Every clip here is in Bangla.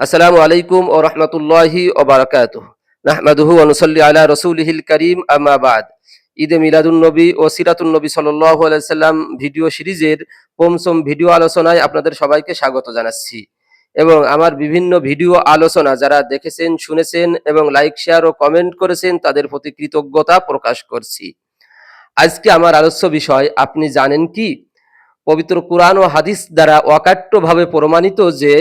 আসসালামু আলাইকুম ও রহমতুল্লাহি ও বারাকাতুহ। নাহমাদুহু অনুসল্লি আলা রসুলহিল করিম, আম্মা বাদ। ঈদে মিলাদুন নবী ও সিরাতুন নবী সাল্লাল্লাহু আলাইহি সাল্লাম ভিডিও সিরিজের পঞ্চম ভিডিও আলোচনায় আপনাদের সবাইকে স্বাগত জানাচ্ছি। এবং আমার বিভিন্ন ভিডিও আলোচনা যারা দেখেছেন, শুনেছেন এবং লাইক, শেয়ার ও কমেন্ট করেছেন, তাদের প্রতি কৃতজ্ঞতা প্রকাশ করছি। আজকে আমার আলোচ্য বিষয়, আপনি জানেন কি? পবিত্র কোরআন ও হাদিস দ্বারা অকাট্যভাবে প্রমাণিত যে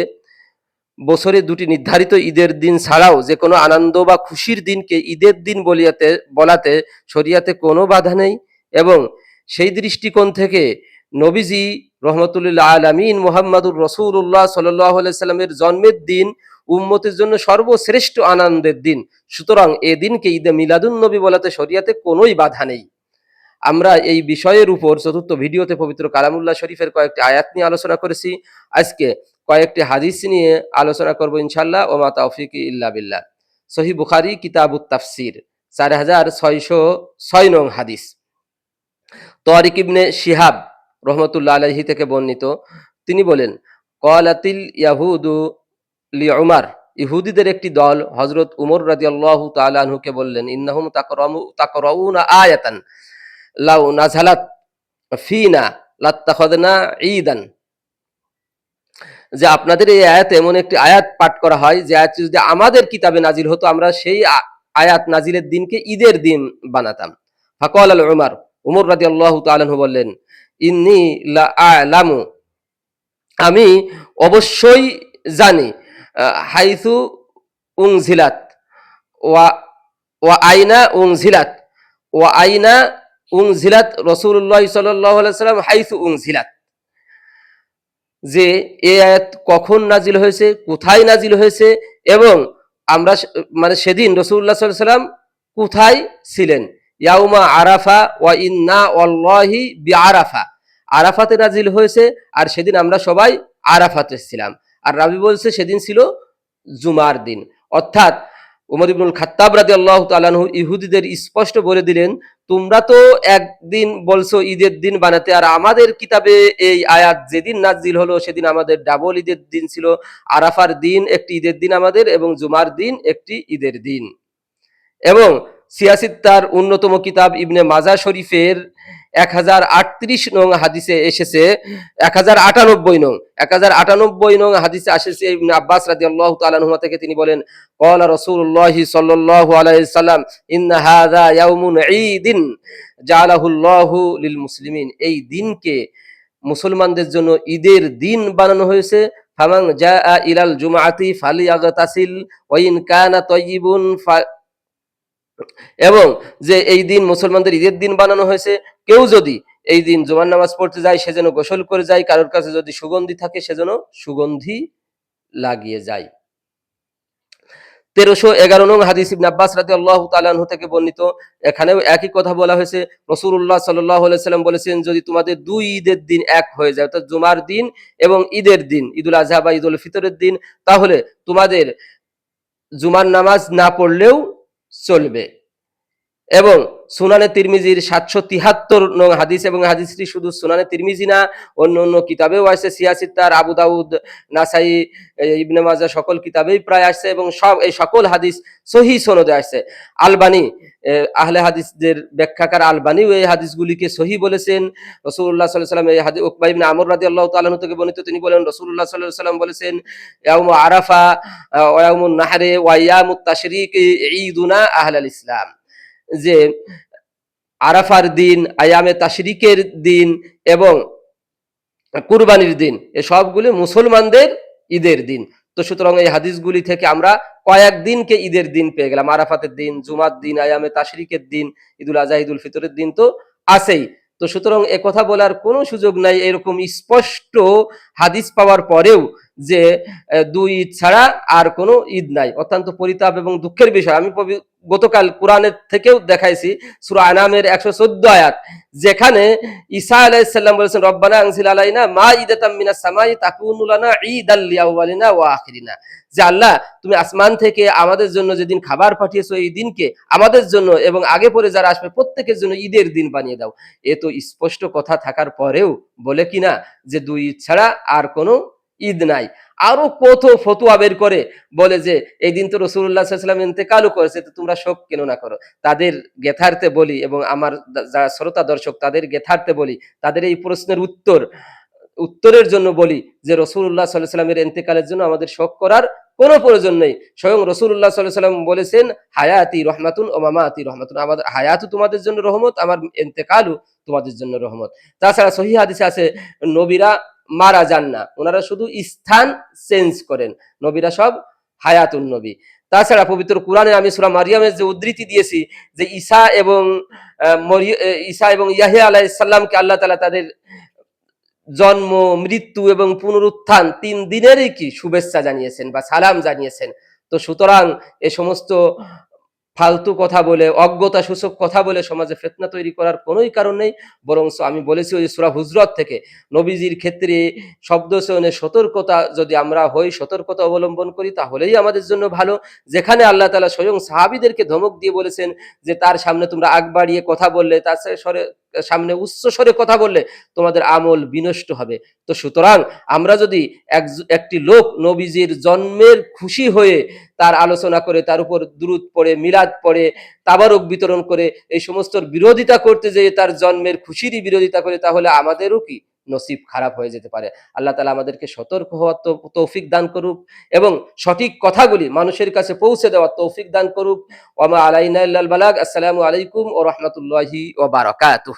বছরে দুটি নির্ধারিত ঈদের দিন ছাড়াও যে কোনো আনন্দ বা খুশির দিনকে ঈদের দিন বলিয়াতে, বলাতে শরিয়াতে কোনো বাধা নেই এবং সেই দৃষ্টিকোণ থেকে নবীজি রহমতুল্লাহ আলমিন মোহাম্মদুর রসুল্লাহ সাল্লামের জন্মের দিন উম্মতের জন্য সর্বশ্রেষ্ঠ আনন্দের দিন। সুতরাং এ দিনকে ঈদে মিলাদুন নবী বলাতে শরিয়াতে কোনোই বাধা নেই। আমরা এই বিষয়ের উপর চতুর্থ ভিডিওতে পবিত্র কালামুল্লাহ শরীফের কয়েকটি আয়াত নিয়ে আলোচনা করেছি। আজকে কয়েকটি হাদিস নিয়ে আলোচনা করব ইনশাল্লাহ ও মা তৌফিক ইল্লা বিল্লাহ। সহি বুখারি, কিতাবুত তাফসির, চার হাজার ছয়শো ছয় নং হাদিস। তরিক ইবনে শিহাব রহমতুল্লাহ আলহি থেকে বর্ণিত, তিনি বলেন, কলাতিল ইয়াহুদু লি উমার। ইহুদিদের একটি দল হজরত উমর রাজি আল্লাহ তালহুকে বললেন, ইন্নাহুম তাকরাউনা আয়াতান। লাউ নাজালাত ফিনা লাত্তাখদনা ঈদান। যে আপনাদের এই আয়াত এমন একটি আয়াত পাঠ করা হয়, যে আয়াত যদি আমাদের কিতাবে নাজিল হতো, আমরা সেই আয়াত নাজিলের দিনকে ঈদের দিন বানাতাম। ফাকল আল উমার, উমর রাজি আল্লাহ তালু বললেন, ইন্নি লা আলামু আমি অবশ্যই জানি হাইসু উং ঝিলাত ওয়া ওয়া আইনা উংঝিলাত ওয়া আইনা উংঝিলাত রসুল্লাহ সাল্লাম হাইসু উং উংঝিলাত যে এ আয়াত কখন নাজিল হয়েছে, কোথায় নাজিল হয়েছে এবং আমরা মানে সেদিন রসুল্লাহ সাল্লাম কোথায় ছিলেন? ইয়াউমা আরাফা ওয়া ইন্না ওয়াল্লাহি বি আরাফা আরাফাতে নাজিল হয়েছে আর সেদিন আমরা সবাই আরাফাতে ছিলাম। আর রাবি বলছে সেদিন ছিল জুমার দিন। অর্থাৎ উমর ইবনুল খাত্তাব রাদি আল্লাহ তালানহু ইহুদিদের স্পষ্ট বলে দিলেন তোমরা তো একদিন বলছো ঈদের দিন বানাতে, আর আমাদের কিতাবে এই আয়াত, যেদিন নাজিল হলো সেদিন আমাদের ডাবল ঈদের দিন ছিল। আরাফার দিন একটি ঈদের দিন আমাদের এবং জুমার দিন একটি ঈদের দিন। এবং সিয়াসিদ তার অন্যতম কিতাব ইবনে মাজা শরীফের এক হাজার আটত্রিশ নং হাদিসে এসেছে, এক হাজার আটানব্বই নং, এক হাজার আটানব্বই নং হাদিসে আসেছে ইবনে আব্বাস রাজি আল্লাহ তালানহুমা থেকে তিনি বলেন কলা রসুল্লাহ সাল্লাহ আলাইসাল্লাম ইন্না হাদা ইয়াউমুন ঈদিন জালাহুল্লাহ লিল মুসলিমিন এই দিনকে মুসলমানদের জন্য ঈদের দিন বানানো হয়েছে। ফামাং জা ইলাল জুমাতি ফালি আগতাসিল ওয়াইন কানা তয়িবুন এবং যে এই দিন মুসলমানদের ঈদের দিন বানানো হয়েছে, কেউ যদি এই দিন জুমার নামাজ পড়তে যায়, সে যেন গোসল করে যায়, কারোর কাছে যদি সুগন্ধি থাকে, সে যেন সুগন্ধি লাগিয়ে যায়। তেরোশো এগারো নং হাদিস ইবনে আব্বাস রাদি আল্লাহ তালানহু থেকে বর্ণিত, এখানেও একই কথা বলা হয়েছে। রসুল্লাহ সাল্লাহ সাল্লাম বলেছেন, যদি তোমাদের দুই ঈদের দিন এক হয়ে যায়, অর্থাৎ জুমার দিন এবং ঈদের দিন, ঈদুল আজহা বা ঈদুল ফিতরের দিন, তাহলে তোমাদের জুমার নামাজ না পড়লেও চলবে। এবং সুনানে তিরমিজির সাতশো তিহাত্তর নং হাদিস এবং হাদিসটি শুধু সুনানে তিরমিজি না, অন্য অন্য কিতাবেও আসছে, সিয়াসিত্তার আবু দাউদ নাসাই ইবনে মাজা সকল কিতাবেই প্রায় আসছে এবং সব এই সকল হাদিস সহি সনদে আসছে। আলবানি আহলে হাদিসদের ব্যাখ্যাকার আলবানিও এই হাদিসগুলিকে সহি বলেছেন। রসুল্লাহ সাল্লাহ সাল্লাম এই হাদিস উকবা ইবনে আমর রাদি আল্লাহ তালাহ থেকে বর্ণিত তিনি বলেন রসুল্লাহ সাল্লাহ সাল্লাম বলেছেন, ইয়াউমু আরাফা ওয়াউমুন নাহারে ওয়াইয়ামুত তাশরিক, ঈদুনা আহলাল ইসলাম। যে আরাফার দিন, আয়ামে তাশরিকের দিন এবং কুরবানির দিন, এ সবগুলি মুসলমানদের ঈদের দিন। তো সুতরাং এই হাদিসগুলি থেকে আমরা কয়েকদিনকে ঈদের দিন পেয়ে গেলাম। আরাফাতের দিন, জুমার দিন, আয়ামে তাশরিকের দিন, ঈদুল আজহা ঈদুল ফিতরের দিন তো আছেই। তো সুতরাং এ কথা বলার কোনো সুযোগ নাই, এরকম স্পষ্ট হাদিস পাওয়ার পরেও যে দুই ঈদ ছাড়া আর কোনো ঈদ নাই। অত্যন্ত পরিতাপ এবং দুঃখের বিষয়। আমি গতকাল কোরআনের থেকেও দেখাইছি সুরা আনামের একশো চোদ্দ আয়াত, যেখানে ঈসা আলাইসাল্লাম বলেছেন, রব্বানা আনসিল আলাইনা মা ঈদাতাম মিনাস সামাই তাকুনুলানা ঈদাল লিআউয়ালিনা ও আখিরিনা। যে আল্লাহ, তুমি আসমান থেকে আমাদের জন্য যেদিন খাবার পাঠিয়েছো এই দিনকে আমাদের জন্য এবং আগে পরে যারা আসবে প্রত্যেকের জন্য ঈদের দিন বানিয়ে দাও। এ তো স্পষ্ট কথা থাকার পরেও বলে কিনা যে দুই ঈদ ছাড়া আর কোনো ঈদ নাই। আরও কত ফতুয়া বের করে বলে যে, এই দিন তো রসুল্লাহ সাল্লাম ইন্তেকালও করেছে, তো তোমরা শোক কেন না করো? তাদের গেথার্থে বলি এবং আমার যারা শ্রোতা দর্শক, তাদের গেথার্থে বলি, তাদের এই প্রশ্নের উত্তর, উত্তরের জন্য বলি যে রসুল্লাহ সাল্লাহ সাল্লামের এন্তেকালের জন্য আমাদের শোক করার কোনো প্রয়োজন নেই। স্বয়ং রসুল্লাহ সাল্লাহ সাল্লাম বলেছেন, হায়াতি রহমাতুন ও মামাতি রহমাতুন। আমাদের হায়াতু তোমাদের জন্য রহমত, আমার এন্তেকালু তোমাদের জন্য রহমত। তাছাড়া সহি হাদিসে আছে, নবীরা মারা যান না। ওনারা শুধু স্থান চেঞ্জ করেন। নবীরা সব হায়াতুন নবী। তাছাড়া পবিত্র কোরআনে আমি সুরা মারিয়ামের যে উদ্ধৃতি দিয়েছি, যে ঈসা এবং ঈসা এবং ইয়াহিয়া আলাইসাল্লামকে আল্লাহ তালা তাদের জন্ম, মৃত্যু এবং পুনরুত্থান তিন দিনেরই কি শুভেচ্ছা জানিয়েছেন বা সালাম জানিয়েছেন। তো সুতরাং এ সমস্ত ফালতু কথা বলে, অজ্ঞতা সূচক কথা বলে সমাজে ফেতনা তৈরি করার কোনোই কারণ নেই। বরং আমি বলেছি ওই সুরা হুজরত থেকে, নবীজির ক্ষেত্রে শব্দ শোনে সতর্কতা যদি আমরা হই, সতর্কতা অবলম্বন করি, তাহলেই আমাদের জন্য ভালো। যেখানে আল্লাহ তালা স্বয়ং সাহাবিদেরকে ধমক দিয়ে বলেছেন যে, তার সামনে তোমরা আগ বাড়িয়ে কথা বললে, তার সরে সামনে উচ্চস্বরে কথা বললে তোমাদের আমল বিনষ্ট হবে। তো সুতরাং আমরা যদি এক- একটি লোক নবীজির জন্মের খুশি হয়ে তার আলোচনা করে, তার উপর দূরত পড়ে, মিলাদ পড়ে, তাবারক বিতরণ করে, এই সমস্ত বিরোধিতা করতে যেয়ে তার জন্মের খুশিরই বিরোধিতা করে, তাহলে আমাদেরও কি নসিব খারাপ হয়ে যেতে পারে। আল্লাহ তালা আমাদেরকে সতর্ক হওয়ার তৌফিক দান করুক এবং সঠিক কথাগুলি মানুষের কাছে পৌঁছে দেওয়ার তৌফিক দান করুক। ওমা আলাইনা বালাগ। আসসালামু আলাইকুম ও রহমতুল্লাহি ও বারাকাতুহ।